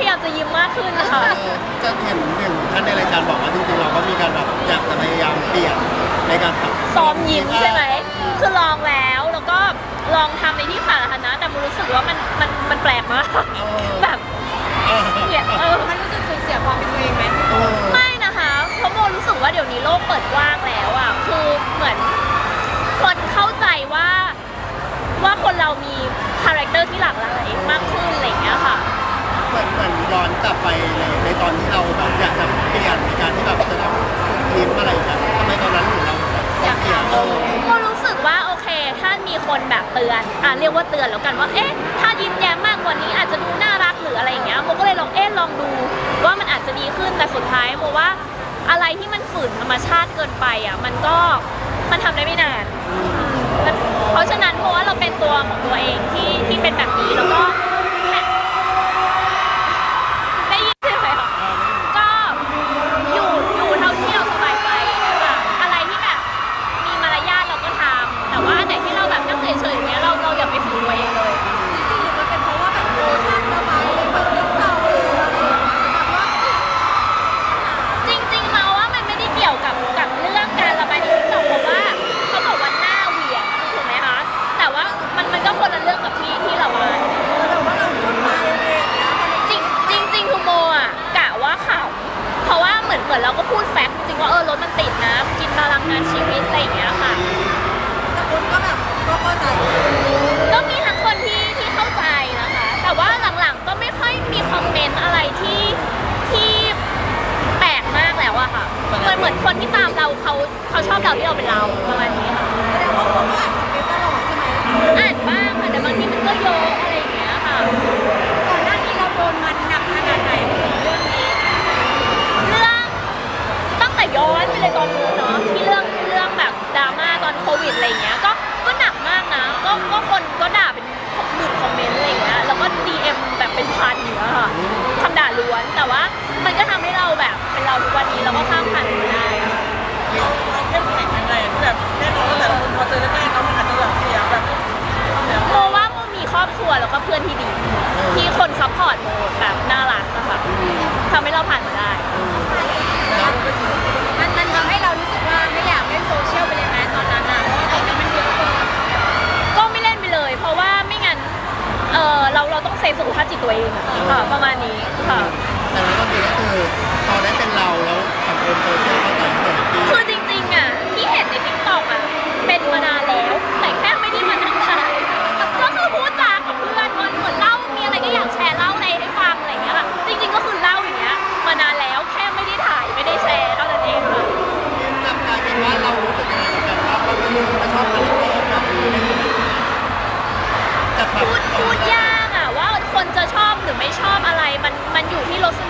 พยายามจะยิ้มมากขึ้นนะคะจะเห็นเห็นท่านในรายการบอกว่าจริงๆเราก็มีการแบบอยากจะพยายามเปลี่ยนในการทำซ้อมยิ้มใช่ไหมคือลองแล้วแล้วก็ลองทำในที่สาธารณะแต่มรู้สึกว่ามันมันมันแปลกมากแบบเออมันรู้สึกสูญเสียความเป็นตัวเอง ย้อนกลับไปในในตอนที่เราแบบอยากจะเปลี่ยนในการที่แบบจะต้องยิ้มอะไรอย่างเงี้ยทำไมตอนนั้นถึงเราแบบต้องเปลี่ยนเออโมรู้สึกว่าโอเค ถ้ามีคนแบบเตือนอะเรียกว่าเตือนแล้วกันว่า เอ๊ะ ถ้ายิ้มแย้มมากกว่านี้อาจจะดูน่ารักหรืออะไรอย่างเงี้ยโมก็เลยลองเอ๊ะลองดูว่ามันอาจจะดีขึ้นแต่สุดท้ายโมว่าอะไรที่มันฝืนธรรมชาติเกินไปอะมันก็มันทำได้ไม่นานเพราะฉะนั้นโมว่าเราเป็นตัวของตัวเองที่ที่เป็นแบบนี้แล้วก็ เพราะว่าเหมือนเหมือนเราก็พูดแฟกต์จริงว่าเออรถมันติดนะกินตารางงานชีวิตอะไรอย่างเงี้ยค่ะ แต่คนก็แบบก็เข้าใจก็มีทั้งคนที่ที่เข้าใจนะคะ แต่ว่าหลังๆก็ไม่ค่อยมีคอมเมนต์อะไรที่ที่แปลกมากแล้วอะค่ะเหมือนเหมือนคนที่ตามเราเขาเขาชอบเราที่เราเป็นเราประมาณนี้ค่ะแสดงว่าคนก็อ่านคอมเมนต์ตลอดใช่ไหมอ่านบ้างค่ะแต่บางทีมันก็เยอะอะไรอย่าง ค่ะประมาณนี้ค่ะ แต่แล้วก็คือก็คือพอได้เป็นเราแล้วสังคมโซเชียลเข้าใจเห็นที่คือจริงๆอะที่เห็นในทิกตอกอะเป็นมานานแล้ว แต่แค่ไม่ได้มานั่งถ่ายก็คือพูดจากับเพื่อนเหมือนเล่ามีอะไรก็อยากแชร์เล่าอะไรให้ฟังอะไรอย่างเงี้ยค่ะจริงๆก็คือเล่าอย่างเงี้ยมานานแล้วแค่ไม่ได้ถ่ายไม่ได้แชร์เท่านั้นเองค่ะกลับกลายเป็นว่าเรารู้สึกยังไงกับการว่าเราไม่ไม่ชอบคาแรคเตอร์แบบนี้จากแบบพูดพูดยากอะว่าคนจะชอบหรือ ไม่ชอบอะไรมันมันอยู่ที่รสนิ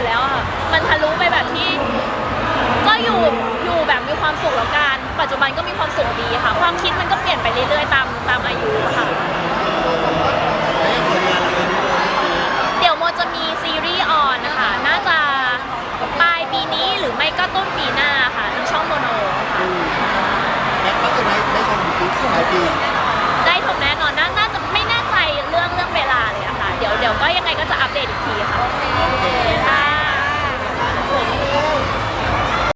ดแล้วอะมันทะลุไปแบบที่ ก็อยู่อยู่แบบมีความสุขแล้วกันปัจจุบันก็มีความสุขดีค่ะ ความคิดมันก็เปลี่ยนไปเรื่อยๆตามตามอายุค่ะ เดี๋ยวโมจะมีซีรีส์ออนนะคะน่าจะปลายปีนี้หรือไม่ก็ต้นปีหน้าค่ะทางช่องโมโนค่ะแม็กก็จะได้ได้ทำยูทูบหลายปีได้ชมแน่นอนน่าจะไม่แน่ใจเรื่องเรื่องเวลาเลยอะค่ะ เดี๋ยวเดี๋ยวก็ยังไงก็จะอัปเดตอีกทีค่ะ โอเค